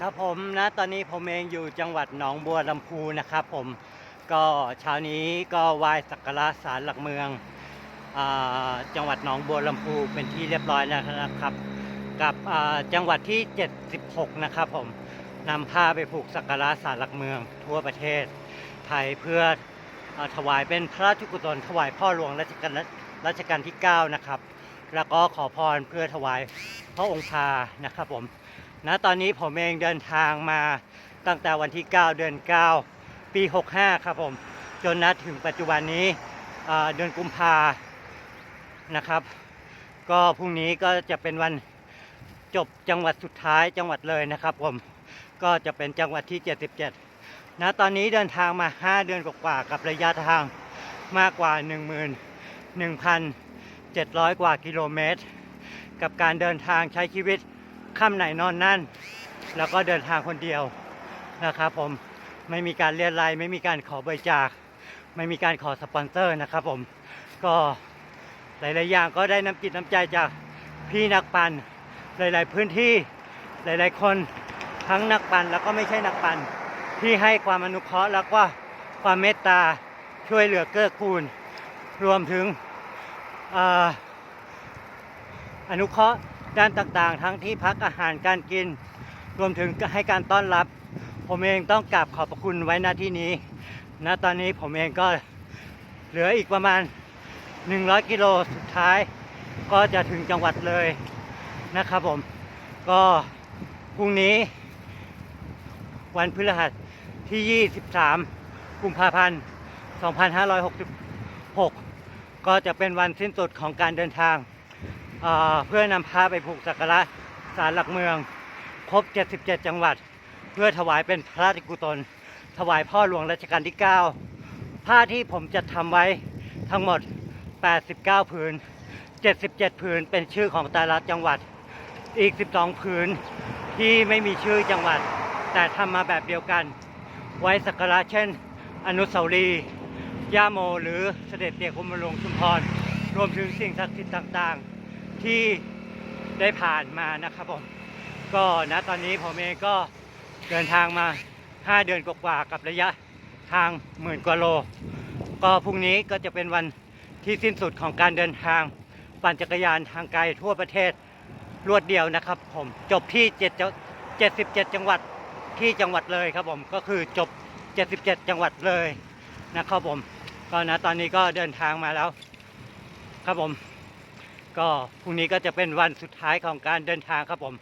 ครับผมนะตอนนี้ผมเองอยู่จังหวัดหนองบัวลำพูนะครับผมก็เช้านี้ก็ไหว้สักการะศาลหลักเมืองอจังหวัดหนองบัวลำพูเป็นที่เรียบร้อยแล้วนะครับ กับจังหวัดที่ 76 นะครับผมนำผ้าไปผูกสักการะศาลหลักเมือง ทั่วประเทศไทยเพื่ออถวายเป็นพระราชกุศลถวายพ่อหลวงรัชกาลรัชกาลที่ 9 นะครับ แล้วก็ขอพรเพื่อถวายพระองค์พานะครับผม ณตอนนี้ผมเองเดินทางมาตั้งแต่วันที่ 9 เดือน 9 ปี 65 ครับผม จนนัดถึงปัจจุบันนี้เดือนกุมภานะครับ ก็พรุ่งนี้ก็จะเป็นวันจบจังหวัดสุดท้ายจังหวัดเลยนะครับผมก็จะเป็นจังหวัดที่ 77ณตอนนี้เดินทางมา 5 เดือนกว่าๆกับระยะทางมากกว่า 11,700 กว่ากิโลเมตร กับการเดินทางใช้ชีวิต ค่ำไหนนอนนั่น แล้วก็เดินทางคนเดียวนะครับผมไม่มีการเรียนรายไม่มีการขอบริจาค ไม่มีการขอสปอนเซอร์นะครับผมก็หลาย ๆ อย่างก็ได้น้ำจิตน้ำใจจากพี่นักปั่นหลาย ๆ พื้นที่หลาย ๆ คนทั้งนักปั่นแล้วก็ไม่ใช่นักปั่นที่ให้ความอนุเคราะห์แล้วก็ความเมตตาช่วยเหลือเกื้อกูล รวมถึงออนุเคราะห์ ด้านต่างๆ ทั้งที่พักอาหารการกิน รวมถึงให้การต้อนรับ ผมเองต้องกราบขอบพระคุณไว้หน้าที่นี้ณตอนนี้ผมเองก็เหลืออีกประมาณ 100 กิโลสุดท้าย ก็จะถึงจังหวัดเลยนะครับผม ก็พรุ่งนี้ วันพฤหัสที่ 23 กุมภาพันธ์ 2566 ก็จะเป็นวันสิ้นสุดของการเดินทาง เเพื่อนำพาไปผูกสักการะศาลหลักเมือง ครบ 77 จังหวัด เพื่อถวายเป็นพระราชกุศลถวายพ่อหลวงรัชกาลที่ 9 ผ้าที่ผมจะทำไว้ทั้งหมด 89 ผืน 77 ผืนเป็นชื่อของแต่ละจังหวัด อีก 12 ผืนที่ไม่มีชื่อจังหวัด แต่ทำมาแบบเดียวกัน ไว้สักการะเช่น อนุสาวรีย์ย่าโม หรือเสด็จเตี่ยกรมหลวงชุมพร รวมถึงสิ่งศักดิ์สิทธิ์ต่างๆ ที่ได้ผ่านมานะครับผมก็ณตอนนี้ผมเองก็เดินทางมา 5 เดือนกว่ากับระยะทางหมื่นกว่าโล ก็พรุ่งนี้ก็จะเป็นวันที่สิ้นสุดของการเดินทาง ปั่นจักรยานทางไกลทั่วประเทศรวดเดียวนะครับผมจบที่7 77จังหวัดที่จังหวัดเลยครับผมก็คือจบ 77 จังหวัดเลยนะครับผมก็นะตอนนี้ก็เดินทางมาแล้ว ครับผม ก็พรุ่งนี้ก็จะเป็นวันสุดท้ายของการเดินทางครับผม